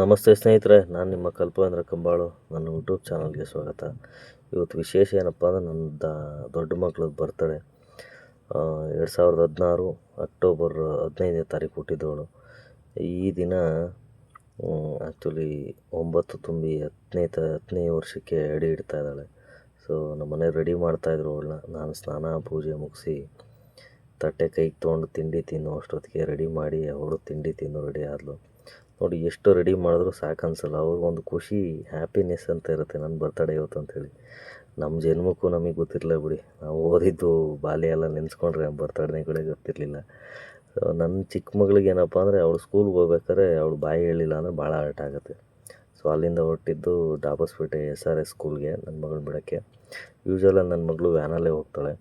ನಮಸ್ತೆ ಸ್ನೇಹಿತರೆ, ನಾನು ನಿಮ್ಮ ಕಲ್ಪವೇಂದ್ರ ಕಂಬಾಳು, ನನ್ನ ಯೂಟ್ಯೂಬ್ ಚಾನಲ್ಗೆ ಸ್ವಾಗತ. ಇವತ್ತು ವಿಶೇಷ ಏನಪ್ಪ ಅಂದರೆ ನನ್ನ ದೊಡ್ಡ ಮಕ್ಳದ್ದು ಬರ್ತಡೆ ಎರಡು ಸಾವಿರದ ಹದಿನಾರು ಅಕ್ಟೋಬರ್ ಹದಿನೈದನೇ ತಾರೀಕು ಹುಟ್ಟಿದವಳು. ಈ ದಿನ ಆ್ಯಕ್ಚುಲಿ ಒಂಬತ್ತು ತುಂಬಿ ಹತ್ತನೇ ತ, ಹತ್ತನೇ ವರ್ಷಕ್ಕೆ ಅಡಿ ಇಡ್ತಾ ಇದ್ದಾಳೆ. ಸೊ ನಮ್ಮ ಮನೆ ರೆಡಿ ಮಾಡ್ತಾಯಿದ್ರು ಅವಳನ್ನ. ನಾನು ಸ್ನಾನ, ಪೂಜೆ ಮುಗಿಸಿ, ತಟ್ಟೆ ಕೈಗೆ ತೊಗೊಂಡು ತಿಂಡಿ ತಿನ್ನೋ, ಅಷ್ಟೊತ್ತಿಗೆ ರೆಡಿ ಮಾಡಿ, ಅವಳು ತಿಂಡಿ ತಿನ್ನು ರೆಡಿ ಆದಳು ನೋಡಿ, ಎಷ್ಟು ರೆಡಿ ಮಾಡಿದ್ರು ಸಾಕು ಅನ್ಸಲ್ಲ. ಅವ್ರಿಗೊಂದು ಖುಷಿ ಹ್ಯಾಪಿನೆಸ್ ಅಂತ ಇರುತ್ತೆ ನನ್ನ ಬರ್ತಡೇ ಇವತ್ತು ಅಂತೇಳಿ ನಮ್ಮ ಜನ್ಮಕ್ಕೂ ನಮಗೆ ಗೊತ್ತಿರಲಿಲ್ಲ ಬಿಡಿ. ನಾವು ಓದಿದ್ದು ಬಾಲ್ಯ ಎಲ್ಲ ನೆನೆಸ್ಕೊಂಡ್ರೆ ಬರ್ತಡೇಗಳೇ ಗೊತ್ತಿರಲಿಲ್ಲ. ನನ್ನ ಚಿಕ್ಕ ಮಗಳಿಗೆ ಏನಪ್ಪ ಅಂದರೆ, ಅವಳು ಸ್ಕೂಲ್ಗೆ ಹೋಗ್ಬೇಕಾದ್ರೆ ಅವಳು ಬಾಯಿ ಹೇಳಿಲ್ಲ ಅಂದರೆ ಭಾಳ ಹರ್ಟ್ ಆಗುತ್ತೆ. ಸೊ ಅಲ್ಲಿಂದ ಹೊರಟಿದ್ದು ಡಾಬಸ್ಪೇಟೆ ಎಸ್ ಆರ್ ಎಸ್ ಸ್ಕೂಲ್ಗೆ ನನ್ನ ಮಗಳು ಬಿಡೋಕ್ಕೆ. ಯೂಶ್ವಲಾಗಿ ನನ್ನ ಮಗಳು ವ್ಯಾನಲ್ಲೇ ಹೋಗ್ತಾಳೆ.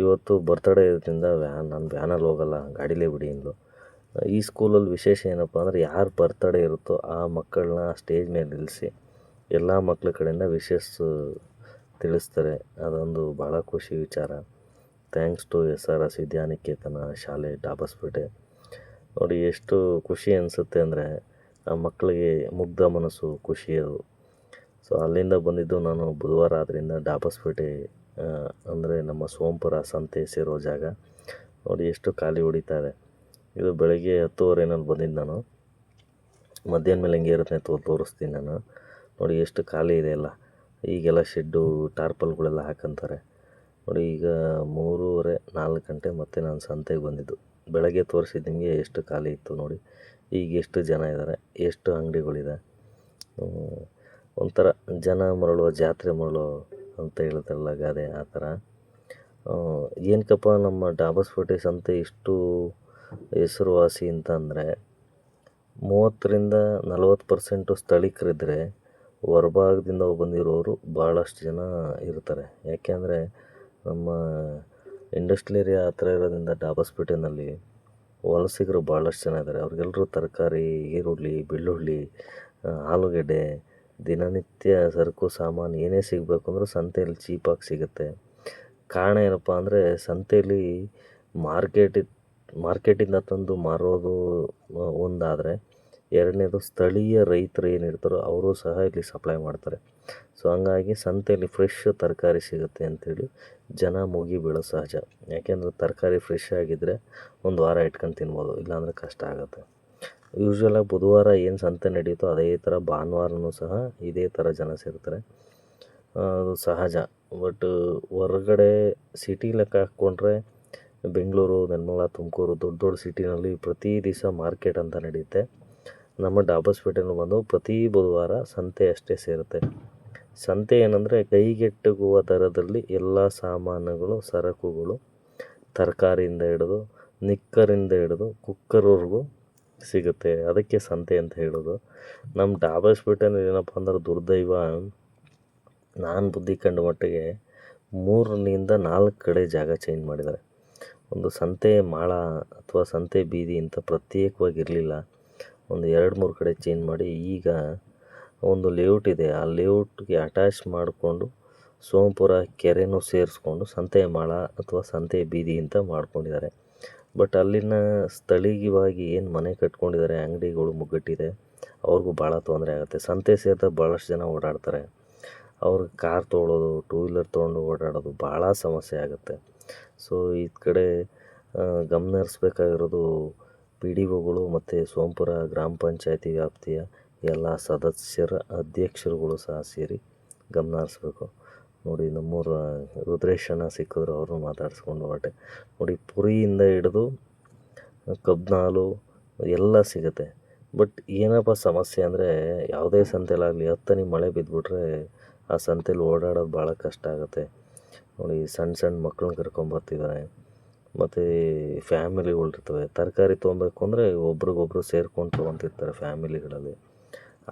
ಇವತ್ತು ಬರ್ತಡೇ ಇರೋದ್ರಿಂದ ವ್ಯಾನ್ ನಾನು ವ್ಯಾನಲ್ಲಿ ಹೋಗಲ್ಲ. ಗಾಡೀಲೇ ಬಿಡಿ ಅಂದ್ಲು ಈ ಸ್ಕೂಲಲ್ಲಿ ವಿಶೇಷ ಏನಪ್ಪ ಅಂದರೆ ಯಾರು ಬರ್ತಡೇ ಇರುತ್ತೋ ಆ ಮಕ್ಕಳನ್ನ ಸ್ಟೇಜ್ ಮೇಲೆ ನಿಲ್ಲಿಸಿ ಎಲ್ಲ ಮಕ್ಕಳ ಕಡೆಯಿಂದ ವಿಶೇಷ ತಿಳಿಸ್ತಾರೆ. ಅದೊಂದು ಭಾಳ ಖುಷಿ ವಿಚಾರ. Thanks to S R S Vidyaniketan ಶಾಲೆ ಡಾಬಸ್ಪೇಟೆ. ನೋಡಿ, ಎಷ್ಟು ಖುಷಿ ಅನಿಸುತ್ತೆ ಅಂದರೆ ಆ ಮಕ್ಕಳಿಗೆ ಮುಗ್ಧ ಮನಸ್ಸು, ಖುಷಿ ಅದು. ಸೊ ಅಲ್ಲಿಂದ ಬಂದಿದ್ದು ನಾನು ಬುಧವಾರ ಆದ್ದರಿಂದ ಡಾಬಸ್ಪೇಟೆ ಅಂದರೆ ನಮ್ಮ ಸೋಂಪುರ ಸಂತೆ ಸೇರೋ ಜಾಗ. ನೋಡಿ, ಎಷ್ಟು ಖಾಲಿ ಹೊಡಿತಾ ಇದೆ ಬೆಳಗ್ಗೆ ಹತ್ತುವರೆನಲ್ಲಿ ಬಂದಿದ್ದು ನಾನು. ಮಧ್ಯಾಹ್ನ ಮೇಲೆ ಹೆಂಗೆ ಇರುತ್ತೆ ತೋ, ತೋರಿಸ್ತೀನಿ ನಾನು. ನೋಡಿ ಎಷ್ಟು ಖಾಲಿ ಇದೆ ಎಲ್ಲ. ಈಗೆಲ್ಲ ಶೆಡ್ಡು, ಟಾರ್ಪಲ್ಗಳೆಲ್ಲ ಹಾಕಂತಾರೆ. ನೋಡಿ ಈಗ ಮೂರುವರೆ ನಾಲ್ಕು ಗಂಟೆ ಮತ್ತೆ ನಾನು ಸಂತೆಗೆ ಬಂದಿದ್ದು. ಬೆಳಗ್ಗೆ ತೋರಿಸಿದ ನಿಮಗೆ ಎಷ್ಟು ಖಾಲಿ ಇತ್ತು ನೋಡಿ. ಈಗ ಎಷ್ಟು ಜನ ಇದ್ದಾರೆ, ಎಷ್ಟು ಅಂಗಡಿಗಳಿದೆ. ಒಂಥರ ಜನ ಮರಳುವ, ಜಾತ್ರೆ ಮರಳೋ ಅಂತ ಹೇಳ್ತಾರಲ್ಲ ಗಾದೆ ಆ ಥರ. ಏನಕ್ಕಪ್ಪ ನಮ್ಮ ಡಾಬಸ್ಪೇಟೆ ಸಂತೆ ಇಷ್ಟು ಹೆಸರುವಾಸಿ ಅಂತಂದರೆ ಮೂವತ್ತರಿಂದ ನಲವತ್ತು ಪರ್ಸೆಂಟು ಸ್ಥಳೀಕರಿದ್ದರೆ ಹೊರಭಾಗದಿಂದ ಬಂದಿರೋರು ಭಾಳಷ್ಟು ಜನ ಇರ್ತಾರೆ. ಯಾಕೆಂದರೆ ನಮ್ಮ ಇಂಡಸ್ಟ್ರಿಯಲ್ ಏರಿಯಾ ಹತ್ರ ಇರೋದ್ರಿಂದ ಡಾಬಸ್ಪೇಟೆನಲ್ಲಿ ವಲಸಿಗರು ಭಾಳಷ್ಟು ಜನ ಇದ್ದಾರೆ. ಅವ್ರಿಗೆಲ್ಲರೂ ತರಕಾರಿ, ಈರುಳ್ಳಿ, ಬೆಳ್ಳುಳ್ಳಿ ಆಲೂಗಡ್ಡೆ, ದಿನನಿತ್ಯ ಸರಕು ಸಾಮಾನು ಏನೇ ಸಿಗಬೇಕು ಅಂದರೂ ಸಂತೆಯಲ್ಲಿ ಚೀಪಾಗಿ ಸಿಗುತ್ತೆ. ಕಾರಣ ಏನಪ್ಪ ಅಂದರೆ ಸಂತೆಯಲ್ಲಿ ಮಾರ್ಕೆಟ್ ಮಾರ್ಕೆಟಿಂದ ತಂದು ಮಾರೋದು ಒಂದಾದರೆ ಎರಡನೇದು ಸ್ಥಳೀಯ ರೈತರು ಏನಿರ್ತಾರೋ ಅವರು ಸಹ ಇಲ್ಲಿ ಸಪ್ಲೈ ಮಾಡ್ತಾರೆ. ಸೊ ಹಂಗಾಗಿ ಸಂತೆಯಲ್ಲಿ ಫ್ರೆಶ್ ತರಕಾರಿ ಸಿಗುತ್ತೆ ಅಂಥೇಳಿ ಜನ ಮುಗಿ ಬೀಳೋ ಸಹಜ. ಯಾಕೆಂದರೆ ತರಕಾರಿ ಫ್ರೆಶ್ ಆಗಿದ್ದರೆ ಒಂದು ವಾರ ಇಟ್ಕೊಂಡು ತಿನ್ಬೋದು, ಇಲ್ಲಾಂದರೆ ಕಷ್ಟ ಆಗುತ್ತೆ. ಯೂಶ್ವಲಾಗಿ ಬುಧವಾರ ಏನು ಸಂತೆ ನಡೆಯುತ್ತೋ ಅದೇ ಥರ ಭಾನುವಾರನೂ ಸಹ ಇದೇ ಥರ ಜನ ಸೇರ್ತಾರೆ. ಅದು ಸಹಜ. ಬಟ್ ಹೊರಗಡೆ ಸಿಟಿ ಲೆಕ್ಕ ಹಾಕ್ಕೊಂಡ್ರೆ ಬೆಂಗಳೂರು ನೆಲಮಂಗಲ ತುಮಕೂರು ದೊಡ್ಡ ದೊಡ್ಡ ಸಿಟಿನಲ್ಲಿ ಪ್ರತಿ ದಿವಸ ಮಾರ್ಕೆಟ್ ಅಂತ ನಡೆಯುತ್ತೆ. ನಮ್ಮ ಡಾಬಸ್ಪೇಟೆನೂ ಬಂದು ಪ್ರತಿ ಬುಧವಾರ ಸಂತೆ ಅಷ್ಟೇ ಸೇರುತ್ತೆ. ಸಂತೆ ಏನಂದರೆ ಕೈಗೆಟುಕುವ ದರದಲ್ಲಿ ಎಲ್ಲ ಸಾಮಾನುಗಳು, ಸರಕುಗಳು ತರಕಾರಿಯಿಂದ ಹಿಡಿದು, ನಿಕ್ಕರಿಂದ ಹಿಡಿದು, ಕುಕ್ಕರ್ವರೆಗೂ ಸಿಗುತ್ತೆ. ಅದಕ್ಕೆ ಸಂತೆ ಅಂತ ಹೇಳೋದು. ನಮ್ಮ ಡಾಬಸ್ಪೇಟೆನ ಏನಪ್ಪ ಅಂದ್ರೆ ದುರ್ದೈವ. ನಾನು ಬುದ್ಧಿ ಕಂಡ ಮಟ್ಟಿಗೆ ಮೂರರಿಂದ ನಾಲ್ಕು ಕಡೆ ಜಾಗ ಚೇಂಜ್ ಮಾಡಿದ್ದಾರೆ. ಒಂದು ಸಂತೆ ಮಾಳ ಅಥವಾ ಸಂತೆ ಬೀದಿ ಅಂತ ಪ್ರತ್ಯೇಕವಾಗಿ ಇರಲಿಲ್ಲ ಒಂದು ಎರಡು ಮೂರು ಕಡೆ ಚೇಂಜ್ ಮಾಡಿ ಈಗ ಒಂದು ಲೇಔಟ್ ಇದೆ. ಆ ಲೇಔಟ್ಗೆ ಅಟ್ಯಾಚ್ ಮಾಡಿಕೊಂಡು ಸೋಮಪುರ ಕೆರೆನೂ ಸೇರಿಸ್ಕೊಂಡು ಸಂತೆ ಮಾಳ ಅಥವಾ ಸಂತೆ ಬೀದಿ ಅಂತ ಮಾಡ್ಕೊಂಡಿದ್ದಾರೆ. ಬಟ್ ಅಲ್ಲಿನ ಸ್ಥಳೀಯವಾಗಿ ಏನು ಮನೆ ಕಟ್ಕೊಂಡಿದ್ದಾರೆ, ಅಂಗಡಿಗಳು ಮುಗ್ಗಟ್ಟಿದೆ, ಅವ್ರಿಗೂ ಭಾಳ ತೊಂದರೆ ಆಗುತ್ತೆ. ಸಂತೆ ಸೇರಿದ ಭಾಳಷ್ಟು ಜನ ಓಡಾಡ್ತಾರೆ. ಅವ್ರಿಗೆ ಕಾರ್ ತೊಗೊಳೋದು ಟೂ ವೀಲರ್ ತೊಗೊಂಡು ಓಡಾಡೋದು ಭಾಳ ಸಮಸ್ಯೆ ಆಗುತ್ತೆ. ಸೊ ಈ ಕಡೆ ಗಮನ ಹರಿಸ್ಬೇಕಾಗಿರೋದು ಪಿ ಡಿ ಒಗಳು ಮತ್ತು ಸೋಂಪುರ ಗ್ರಾಮ ಪಂಚಾಯತಿ ವ್ಯಾಪ್ತಿಯ ಎಲ್ಲ ಸದಸ್ಯರ ಅಧ್ಯಕ್ಷರುಗಳು ಸಹ ಸೇರಿ ಗಮನ ಹರಿಸ್ಬೇಕು ನೋಡಿ, ನಮ್ಮೂರ ರುದ್ರೇಶನ ಸಿಕ್ಕಿದ್ರು ಅವರು ಮಾತಾಡಿಸ್ಕೊಂಡು ಹೊರಟೆ. ನೋಡಿ, ಪುರಿಯಿಂದ ಹಿಡಿದು ಕಬ್ನಾಲು ಎಲ್ಲ ಸಿಗುತ್ತೆ. ಬಟ್ ಏನಪ್ಪ ಸಮಸ್ಯೆ ಅಂದರೆ, ಯಾವುದೇ ಸಂತೆಲಾಗಲಿ ಹತ್ತನಿ ಮಳೆ ಬಿದ್ದುಬಿಟ್ರೆ ಆ ಸಂತೆಲಿ ಓಡಾಡೋದು ಭಾಳ ಕಷ್ಟ ಆಗುತ್ತೆ. ನೋಡಿ ಸಣ್ಣ ಸಣ್ಣ ಮಕ್ಕಳನ್ನ ಕರ್ಕೊಂಬರ್ತಿದ್ದಾರೆ ಮತ್ತು ಫ್ಯಾಮಿಲಿಗಳಿರ್ತವೆ ತರಕಾರಿ ತೊಗೊಬೇಕು ಅಂದರೆ ಒಬ್ರಿಗೊಬ್ರು ಸೇರ್ಕೊಂಡು ತೊಗೊತಿರ್ತಾರೆ ಫ್ಯಾಮಿಲಿಗಳಲ್ಲಿ.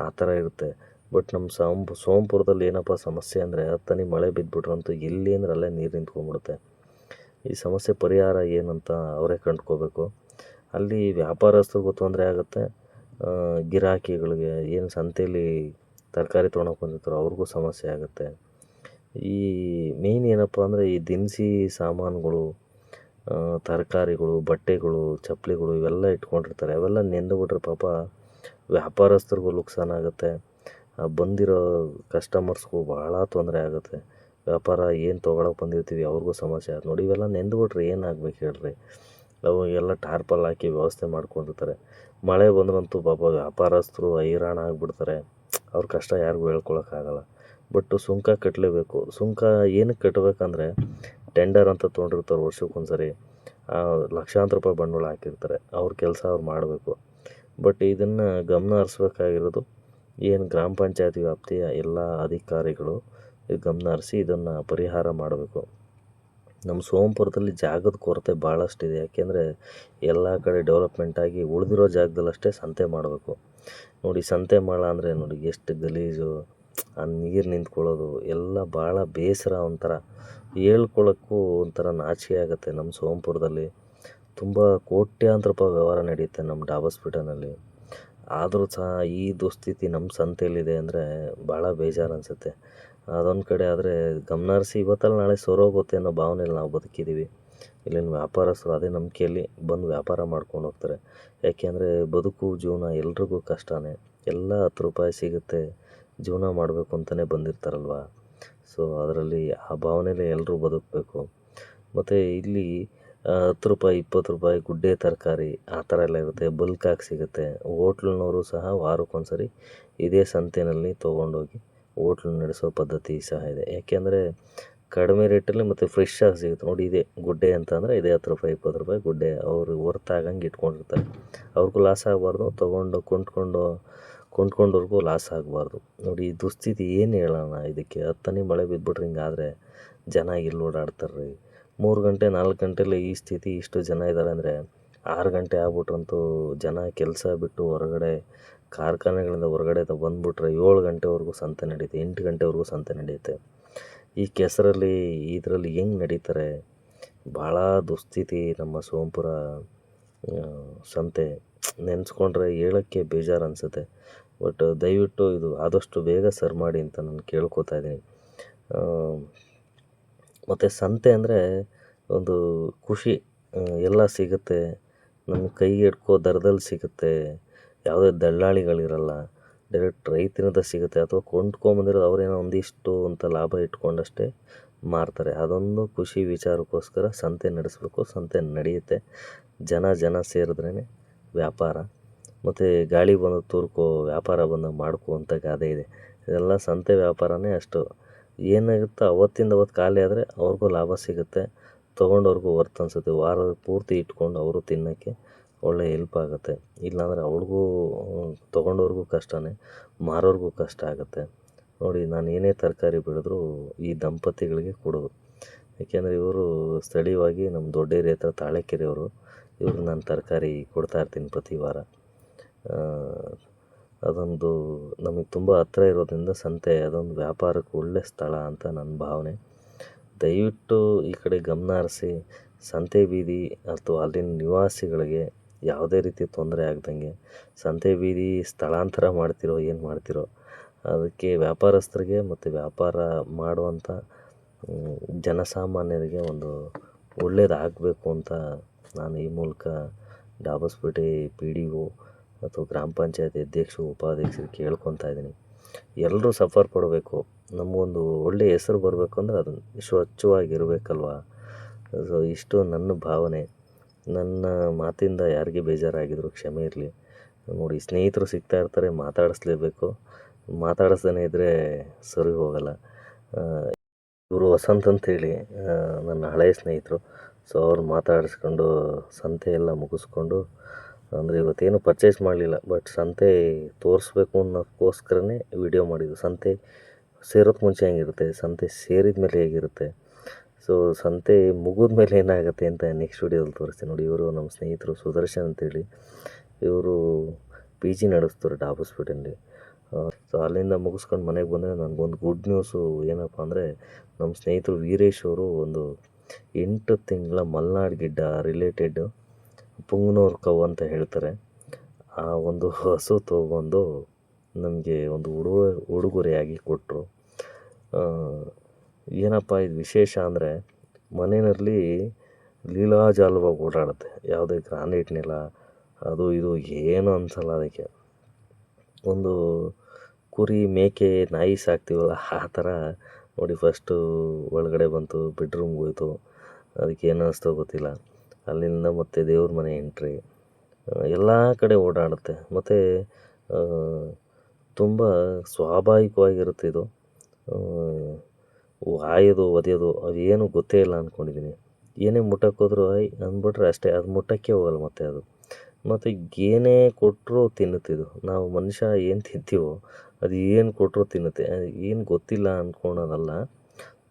ಆ ಥರ ಇರುತ್ತೆ. ಬಟ್ ನಮ್ಮ ಸೋಂಪು ಸೋಂಪುರದಲ್ಲಿ ಏನಪ್ಪ ಸಮಸ್ಯೆ ಅಂದರೆ ಹತ್ತನಿ ಮಳೆ ಬಿದ್ದುಬಿಟ್ರಂತೂ ಎಲ್ಲಿ ಅಂದ್ರೆ ಅಲ್ಲೇ ನೀರು ನಿಂತ್ಕೊಂಡ್ಬಿಡುತ್ತೆ. ಈ ಸಮಸ್ಯೆ ಪರಿಹಾರ ಏನಂತ ಅವರೇ ಕಂಡ್ಕೋಬೇಕು. ಅಲ್ಲಿ ವ್ಯಾಪಾರಸ್ಥರಿಗೂ ತೊಂದರೆ ಆಗುತ್ತೆ. ಗಿರಾಕಿಗಳಿಗೆ ಏನು ಸಂತೆಯಲ್ಲಿ ತರಕಾರಿ ತೊಗೊಳಕ್ಕೆ ಬಂದಿರ್ತಾರೋ ಅವ್ರಿಗೂ ಸಮಸ್ಯೆ ಆಗುತ್ತೆ. ಈ ಮೇಯ್ನ್ ಏನಪ್ಪ ಅಂದರೆ ಈ ದಿನಸಿ ಸಾಮಾನುಗಳು ತರಕಾರಿಗಳು, ಬಟ್ಟೆಗಳು, ಚಪ್ಪಲಿಗಳು ಇವೆಲ್ಲ ಇಟ್ಕೊಂಡಿರ್ತಾರೆ. ಅವೆಲ್ಲ ನೆಂದುಬಿಟ್ರೆ ಪಾಪ ವ್ಯಾಪಾರಸ್ಥರಿಗೂ ನುಕ್ಸಾನ ಆಗುತ್ತೆ. ಬಂದಿರೋ ಕಸ್ಟಮರ್ಸ್ಗೂ ಭಾಳ ತೊಂದರೆ ಆಗುತ್ತೆ. ವ್ಯಾಪಾರ ಏನು ತೊಗೊಳಕ್ಕೆ ಬಂದಿರ್ತೀವಿ ಅವ್ರಿಗೂ ಸಮಸ್ಯೆ ಆಗುತ್ತೆ. ನೋಡಿ, ಇವೆಲ್ಲ ನೆಂದ್ಬಿಟ್ರೆ ಏನಾಗ್ಬೇಕು ಹೇಳ್ರಿ? ಅವು ಎಲ್ಲ ಟಾರ್ಪಲ್ ಹಾಕಿ ವ್ಯವಸ್ಥೆ ಮಾಡ್ಕೊಂಡಿರ್ತಾರೆ. ಮಳೆ ಬಂದ್ರಂತೂ ಪಾಪ ವ್ಯಾಪಾರಸ್ಥರು ಹೈರಾಣ ಆಗಿಬಿಡ್ತಾರೆ. ಅವ್ರ ಕಷ್ಟ ಯಾರಿಗೂ ಹೇಳ್ಕೊಳಕ್ಕಾಗಲ್ಲ ಬಟ್ ಸುಂಕ ಕಟ್ಟಲೇಬೇಕು ಸುಂಕ ಏನಕ್ಕೆ ಕಟ್ಟಬೇಕಂದ್ರೆ ಟೆಂಡರ್ ಅಂತ ತೊಗೊಂಡಿರ್ತಾರೆ ವರ್ಷಕ್ಕೊಂದ್ಸರಿ ಲಕ್ಷಾಂತರ ರೂಪಾಯಿ ಬಂಡವಾಳ ಹಾಕಿರ್ತಾರೆ. ಅವ್ರ ಕೆಲಸ ಅವ್ರು ಮಾಡಬೇಕು. ಬಟ್ ಇದನ್ನು ಗಮನ ಹರಿಸ್ಬೇಕಾಗಿರೋದು ಏನು ಗ್ರಾಮ ಪಂಚಾಯತಿ ವ್ಯಾಪ್ತಿಯ ಎಲ್ಲ ಅಧಿಕಾರಿಗಳು ಗಮನ ಹರಿಸಿ ಇದನ್ನು ಪರಿಹಾರ ಮಾಡಬೇಕು. ನಮ್ಮ ಸೋಮಪುರದಲ್ಲಿ ಜಾಗದ ಕೊರತೆ ಭಾಳಷ್ಟಿದೆ ಯಾಕೆಂದರೆ ಎಲ್ಲ ಕಡೆ ಡೆವಲಪ್ಮೆಂಟ್ ಆಗಿ ಉಳಿದಿರೋ ಜಾಗದಲ್ಲಷ್ಟೇ ಸಂತೆ ಮಾಡಬೇಕು. ನೋಡಿ ಸಂತೆ ಮಾಡ ಅಂದರೆ ನೋಡಿ ಎಷ್ಟು ಗಲೀಜು. ಆ ನೀರು ನಿಂತ್ಕೊಳ್ಳೋದು ಎಲ್ಲ ಭಾಳ ಬೇಸರ ಒಂಥರ. ಹೇಳ್ಕೊಳ್ಳೋಕ್ಕೂ ಒಂಥರ ನಾಚಿಕೆ ಆಗುತ್ತೆ ನಮ್ಮ ಸೋಮಪುರದಲ್ಲಿ ತುಂಬ ಕೋಟ್ಯಾಂತರ ರೂಪಾಯಿ ವ್ಯವಹಾರ ನಡೆಯುತ್ತೆ ನಮ್ಮ ಡಾಬಸ್ಪೇಟೆನಲ್ಲಿ ಆದರೂ ಸಹ ಈ ದುಸ್ಥಿತಿ ನಮ್ಮ ಸಂತೆಯಲ್ಲಿದೆ ಅಂದರೆ ಭಾಳ ಬೇಜಾರು ಅನಿಸುತ್ತೆ. ಅದೊಂದು ಕಡೆ ಆದರೆ ಗಮನ ಹರಿಸಿ ಇವತ್ತಲ್ಲ ನಾಳೆ ಸೊರೋಗುತ್ತೆ ಅನ್ನೋ ಭಾವನೆಯಲ್ಲಿ ನಾವು ಬದುಕಿದ್ದೀವಿ ಇಲ್ಲಿನ ವ್ಯಾಪಾರಸ್ಥರು ಅದೇ ನಂಬಿಕೆಯಲ್ಲಿ ಬಂದು ವ್ಯಾಪಾರ ಮಾಡ್ಕೊಂಡು ಹೋಗ್ತಾರೆ. ಯಾಕೆಂದರೆ ಬದುಕು ಜೀವನ ಎಲ್ರಿಗೂ ಕಷ್ಟನೇ. ಎಲ್ಲ ಹತ್ತು ರೂಪಾಯಿ ಸಿಗುತ್ತೆ. ಜೀವನ ಮಾಡಬೇಕು ಅಂತಲೇ ಬಂದಿರ್ತಾರಲ್ವ? ಸೊ ಅದರಲ್ಲಿ ಆ ಭಾವನೆಯಲ್ಲೇ ಎಲ್ಲರೂ ಬದುಕಬೇಕು. ಮತ್ತು ಇಲ್ಲಿ ಹತ್ತು ರೂಪಾಯಿ, ಇಪ್ಪತ್ತು ರೂಪಾಯಿ ಗುಡ್ಡೆ, ತರಕಾರಿ, ಆ ಥರ ಎಲ್ಲ ಇರುತ್ತೆ. ಬಲ್ಕಾಗಿ ಸಿಗುತ್ತೆ. ಹೋಟ್ಲ್ನವರು ಸಹ ವಾರಕ್ಕೊಂದ್ಸರಿ ಇದೇ ಸಂತೆಯಲ್ಲಿ ತೊಗೊಂಡೋಗಿ ಹೋಟ್ಲ್ ನಡೆಸೋ ಪದ್ಧತಿ ಸಹ ಇದೆ. ಯಾಕೆಂದರೆ ಕಡಿಮೆ ರೇಟಲ್ಲಿ ಮತ್ತು ಫ್ರೆಶ್ ಆಗಿ ಸಿಗುತ್ತೆ. ನೋಡಿ ಇದೆ, ಗುಡ್ಡೆ ಅಂತ ಅಂದರೆ ಇದೇ ಹತ್ತು ರೂಪಾಯಿ, ಇಪ್ಪತ್ತು ರೂಪಾಯಿ ಗುಡ್ಡೆ. ಅವರು ಹೊರ್ತಾಗಂಗೆ ಇಟ್ಕೊಂಡಿರ್ತಾರೆ. ಅವ್ರಿಗೂ ಲಾಸ್ ಆಗಬಾರ್ದು. ತೊಗೊಂಡು ಕೊಂಡ್ಕೊಂಡು ಕೊಂಡ್ಕೊಂಡವ್ರಿಗೂ ಲಾಸ್ ಆಗಬಾರ್ದು. ನೋಡಿ, ಈ ದುಸ್ಥಿತಿ ಏನು ಹೇಳೋಣ? ಇದಕ್ಕೆ ಹತ್ತನೇ ಮಳೆ ಬಿದ್ದುಬಿಟ್ರೆ ಹಿಂಗಾದರೆ ಜನ ಎಲ್ಲಿ ಓಡಾಡ್ತಾರೆ ರೀ ಮೂರು ಗಂಟೆ, ನಾಲ್ಕು ಗಂಟೆಲಿ ಈ ಸ್ಥಿತಿ ಇಷ್ಟು ಜನ ಇದ್ದಾರೆ ಅಂದರೆ ಆರು ಗಂಟೆ ಆಗ್ಬಿಟ್ರಂತೂ ಜನ ಕೆಲಸ ಬಿಟ್ಟು ಹೊರಗಡೆ, ಕಾರ್ಖಾನೆಗಳಿಂದ ಹೊರಗಡೆ ಬಂದುಬಿಟ್ರೆ ಏಳು ಗಂಟೆವರೆಗೂ ಸಂತೆ ನಡೆಯುತ್ತೆ ಎಂಟು ಗಂಟೆವರೆಗೂ ಸಂತೆ ನಡೆಯುತ್ತೆ ಈ ಕೆಸರಲ್ಲಿ, ಇದರಲ್ಲಿ ಹೆಂಗೆ ನಡೀತಾರೆ? ಭಾಳ ದುಸ್ಥಿತಿ ನಮ್ಮ ಸೋಮಪುರ ಸಂತೆ. ನೆನೆಸ್ಕೊಂಡ್ರೆ ಹೇಳೋಕ್ಕೆ ಬೇಜಾರು ಅನಿಸುತ್ತೆ. ಬಟ್ ದಯವಿಟ್ಟು ಇದು ಆದಷ್ಟು ಬೇಗ ಸರ್ ಮಾಡಿ ಅಂತ ನಾನು ಕೇಳ್ಕೊತಾ ಇದ್ದೀನಿ. ಮತ್ತು ಸಂತೆ ಅಂದರೆ ಒಂದು ಖುಷಿ ಎಲ್ಲ ಸಿಗುತ್ತೆ. ನಮ್ಮ ಕೈಗೆ ಎಟ್ಕೋ ದರದಲ್ಲಿ ಸಿಗುತ್ತೆ. ಯಾವುದೇ ದಲ್ಲಾಳಿಗಳಿರಲ್ಲ ಡೈರೆಕ್ಟ್ ರೈತರಿಂದ ಸಿಗುತ್ತೆ. ಅಥವಾ ಕೊಂಡ್ಕೊಂಬಂದಿರೋದು ಅವರೇನೋ ಒಂದಿಷ್ಟು ಅಂತ ಲಾಭ ಇಟ್ಕೊಂಡಷ್ಟೇ ಮಾರ್ತಾರೆ. ಅದೊಂದು ಖುಷಿ ವಿಚಾರಕ್ಕೋಸ್ಕರ ಸಂತೆ ನಡೆಸಬೇಕು. ಸಂತೆ ನಡೆಯುತ್ತೆ. ಜನ ಜನ ಸೇರಿದ್ರೇ ವ್ಯಾಪಾರ. ಮತ್ತು ಗಾಳಿ ಬಂದು ತೂರ್ಕೋ, ವ್ಯಾಪಾರ ಬಂದಾಗ ಮಾಡ್ಕೋ ಅಂತ ಗಾದೆ ಇದೆ. ಇದೆಲ್ಲ ಸಂತೆ ವ್ಯಾಪಾರವೇ ಅಷ್ಟು. ಏನಾಗುತ್ತೋ, ಅವತ್ತಿಂದ ಅವತ್ತು ಖಾಲಿ ಆದರೆ ಅವ್ರಿಗೂ ಲಾಭ ಸಿಗುತ್ತೆ. ತೊಗೊಂಡವ್ರಿಗೂ ವರ್ತ್ ಅನಿಸುತ್ತೆ. ವಾರದ ಪೂರ್ತಿ ಇಟ್ಕೊಂಡು ಅವರು ತಿನ್ನೋಕ್ಕೆ ಒಳ್ಳೆ ಹೆಲ್ಪ್ ಆಗುತ್ತೆ. ಇಲ್ಲಾಂದರೆ ಅವ್ರಿಗೂ, ತೊಗೊಂಡವ್ರಿಗೂ ಕಷ್ಟವೇ ಮಾರೋರಿಗೂ ಕಷ್ಟ ಆಗುತ್ತೆ. ನೋಡಿ, ನಾನು ಏನೇ ತರಕಾರಿ ಬೆಳೆದ್ರೂ ಈ ದಂಪತಿಗಳಿಗೆ ಕೊಡೋದು. ಏಕೆಂದರೆ ಇವರು ಸ್ಥಳೀಯವಾಗಿ ನಮ್ಮ ದೊಡ್ಡೇರಿ ಹತ್ರ ತಾಳೆಕೆರೆಯವರು. ಇವ್ರಿಗೆ ನಾನು ತರಕಾರಿ ಕೊಡ್ತಾಯಿರ್ತೀನಿ ಪ್ರತಿ ವಾರ. ಅದೊಂದು ನಮಗೆ ತುಂಬ ಹತ್ರ ಇರೋದ್ರಿಂದ ಸಂತೆ, ಅದೊಂದು ವ್ಯಾಪಾರಕ್ಕೆ ಒಳ್ಳೆಯ ಸ್ಥಳ ಅಂತ ನನ್ನ ಭಾವನೆ. ದಯವಿಟ್ಟು ಈ ಕಡೆ ಗಮನ ಹರಿಸಿ, ಸಂತೆ ಬೀದಿ ಅಥವಾ ಅಲ್ಲಿನ ನಿವಾಸಿಗಳಿಗೆ ಯಾವುದೇ ರೀತಿ ತೊಂದರೆ ಆಗ್ದಂಗೆ ಸಂತೆ ಬೀದಿ ಸ್ಥಳಾಂತರ ಮಾಡ್ತಿರೋ, ಏನು ಮಾಡ್ತಿರೋ, ಅದಕ್ಕೆ ವ್ಯಾಪಾರಸ್ಥರಿಗೆ ಮತ್ತು ವ್ಯಾಪಾರ ಮಾಡುವಂಥ ಜನಸಾಮಾನ್ಯರಿಗೆ ಒಂದು ಒಳ್ಳೇದಾಗಬೇಕು ಅಂತ ನಾನು ಈ ಮೂಲಕ ಡಾಬಸ್ಪೇಟೆ ಪಿ ಡಿ ಒ ಅಥವಾ ಗ್ರಾಮ ಪಂಚಾಯತಿ ಅಧ್ಯಕ್ಷರು, ಉಪಾಧ್ಯಕ್ಷರು ಕೇಳ್ಕೊತಾ ಇದ್ದೀನಿ. ಎಲ್ಲರೂ ಸಫರ್ ಪಡಬೇಕು ನಮಗೊಂದು ಒಳ್ಳೆಯ ಹೆಸರು ಬರಬೇಕು ಅಂದರೆ ಅದು ಸ್ವಚ್ಛವಾಗಿರಬೇಕಲ್ವ? ಸೊ, ಇಷ್ಟು ನನ್ನ ಭಾವನೆ. ನನ್ನ ಮಾತಿಂದ ಯಾರಿಗೆ ಬೇಜಾರಾಗಿದ್ರು ಕ್ಷಮೆ ಇರಲಿ. ನೋಡಿ, ಸ್ನೇಹಿತರು ಸಿಗ್ತಾ ಇರ್ತಾರೆ, ಮಾತಾಡಿಸ್ಲೇಬೇಕು. ಮಾತಾಡಿಸ್ದೇ ಇದ್ದರೆ ಸರಿ ಹೋಗಲ್ಲ. ಇವರು ವಸಂತ್ ಅಂತೇಳಿ ನನ್ನ ಹಳೆಯ ಸ್ನೇಹಿತರು. ಸೊ, ಅವ್ರು ಮಾತಾಡಿಸ್ಕೊಂಡು ಸಂತೆ ಮುಗಿಸ್ಕೊಂಡು ಅಂದರೆ ಇವತ್ತೇನು ಪರ್ಚೇಸ್ ಮಾಡಲಿಲ್ಲ ಬಟ್ ಸಂತೆ ತೋರಿಸ್ಬೇಕು ಅನ್ನೋಕ್ಕೋಸ್ಕರನೇ ವಿಡಿಯೋ ಮಾಡಿದ್ದು. ಸಂತೆ ಸೇರೋಕ್ಕೆ ಮುಂಚೆ ಹೇಗಿರುತ್ತೆ? ಸಂತೆ ಸೇರಿದ ಮೇಲೆ ಹೇಗಿರುತ್ತೆ? ಸೊ ಸಂತೆ ಮುಗಿದ ಮೇಲೆ ಏನಾಗುತ್ತೆ ಅಂತ ನೆಕ್ಸ್ಟ್ ವಿಡಿಯೋದಲ್ಲಿ ತೋರಿಸ್ತೀನಿ ನೋಡಿ. ಇವರು ನಮ್ಮ ಸ್ನೇಹಿತರು ಸುದರ್ಶನ್ ಅಂತೇಳಿ. ಇವರು ಪಿ ಜಿ ನಡೆಸ್ತಾರೆ ಡಾಬಸ್ಪೇಟೆಯಲ್ಲಿ ಸೊ ಅಲ್ಲಿಂದ ಮುಗಿಸ್ಕೊಂಡು ಮನೆಗೆ ಬಂದರೆ ನನಗೊಂದು ಗುಡ್ ನ್ಯೂಸು ಏನಪ್ಪ ಅಂದರೆ ನಮ್ಮ ಸ್ನೇಹಿತರು ವೀರೇಶ್ ಅವರು ಒಂದು ಎಂಟು ತಿಂಗಳ ಮಲ್ನಾಡ್ ಗಿಡ್ಡ ರಿಲೇಟೆಡ್ ಪುಂಗ್ನೂರು ಕವ್ ಅಂತ ಹೇಳ್ತಾರೆ. ಆ ಒಂದು ಹಸು ತೊಗೊಂಡು ನಮಗೆ ಒಂದು ಉಡುಗ ಉಡುಗೊರೆಯಾಗಿ ಕೊಟ್ಟರು ಏನಪ್ಪ ಇದು ವಿಶೇಷ ಅಂದರೆ ಮನೆಯಲ್ಲಿ ಲೀಲಾಜಾಲವಾಗಿ ಓಡಾಡುತ್ತೆ. ಯಾವುದೇ ಗ್ರಾನೈಟ್ ನೆಲ, ಅದು ಇದು ಏನು ಅನಿಸಲ್ಲ ಅದಕ್ಕೆ. ಒಂದು ಕುರಿ ಮೇಕೆ ನಾಯಿ ಸಾಕ್ತೀವಲ್ಲ ಆ ಥರ ನೋಡಿ ಫಸ್ಟು ಒಳಗಡೆ ಬಂತು ಬೆಡ್ರೂಮ್ಗೆ ಹೋಯ್ತು. ಅದಕ್ಕೆ ಏನು ಅನ್ನಿಸ್ತೋ ಗೊತ್ತಿಲ್ಲ. ಅಲ್ಲಿಂದ ಮತ್ತೆ ದೇವ್ರ ಮನೆ ಎಂಟ್ರಿ ಎಲ್ಲ ಕಡೆ ಓಡಾಡುತ್ತೆ. ಮತ್ತು ತುಂಬ ಸ್ವಾಭಾವಿಕವಾಗಿರುತ್ತೆ ಇದು. ಆಯೋದು ಒದೆಯೋದು ಅದೇನು ಗೊತ್ತೇ ಇಲ್ಲ ಅಂದ್ಕೊಂಡಿದ್ದೀನಿ ಏನೇ ಮುಟ್ಟಕ್ಕೆ ಹೋದ್ರೂ, ಐ ಅಂದ್ಬಿಟ್ರೆ ಅಷ್ಟೇ, ಅದು ಮುಟ್ಟಕ್ಕೆ ಹೋಗಲ್ಲ ಮತ್ತೆ ಅದು. ಮತ್ತು ಏನೇ ಕೊಟ್ಟರೂ ತಿನ್ನುತ್ತಿದ್ದು ನಾವು ಮನುಷ್ಯ ಏನು ತಿಂತೀವೋ, ಅದು ಏನು ಕೊಟ್ಟರೂ ತಿನ್ನುತ್ತೆ. ಏನು ಗೊತ್ತಿಲ್ಲ ಅಂದ್ಕೊಳೋದಲ್ಲ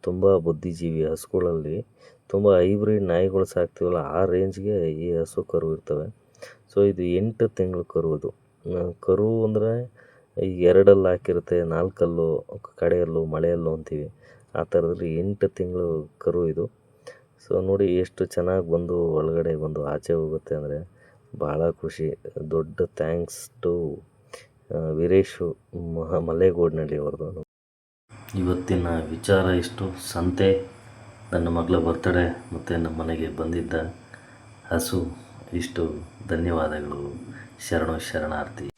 ತುಂಬ ಬುದ್ಧಿಜೀವಿ ಹಸುಗಳಲ್ಲಿ. ತುಂಬ ಹೈಬ್ರಿಡ್ ನಾಯಿಗಳು ಸಾಕ್ತೀವಲ್ಲ, ಆ ರೇಂಜ್ಗೆ ಈ ಹಸು ಕರು ಇರ್ತವೆ. ಸೊ, ಇದು ಎಂಟು ತಿಂಗಳು ಕರು ಅದು. ಕರು ಅಂದರೆ ಈಗ ಎರಡಲ್ಲಿ ಹಾಕಿರುತ್ತೆ, ನಾಲ್ಕಲ್ಲು, ಕಡೆಯಲ್ಲೋ, ಮಳೆಯಲ್ಲು ಅಂತೀವಿ. ಆ ಥರದಲ್ಲಿ ಎಂಟು ತಿಂಗಳು ಕರು ಇದು. ಸೊ, ನೋಡಿ ಎಷ್ಟು ಚೆನ್ನಾಗಿ ಬಂದು ಒಳಗಡೆ ಬಂದು ಆಚೆ ಹೋಗುತ್ತೆ ಅಂದರೆ ಭಾಳ ಖುಷಿ. ದೊಡ್ಡ ಥ್ಯಾಂಕ್ಸ್ ಟು ವೀರೇಶು ಮಲ್ಲೇಗೌಡನಹಳ್ಳಿ ಅವ್ರದ್ದು. ಇವತ್ತಿನ ವಿಚಾರ ಇಷ್ಟು. ಸಂತೆ, ನನ್ನ ಮಗಳ ಬರ್ತಡೆ ಮತ್ತು ನಮ್ಮ ಮನೆಗೆ ಬಂದಿದ್ದ ಹಸು ಇಷ್ಟು ಧನ್ಯವಾದಗಳು. ಶರಣು ಶರಣಾರ್ಥಿ.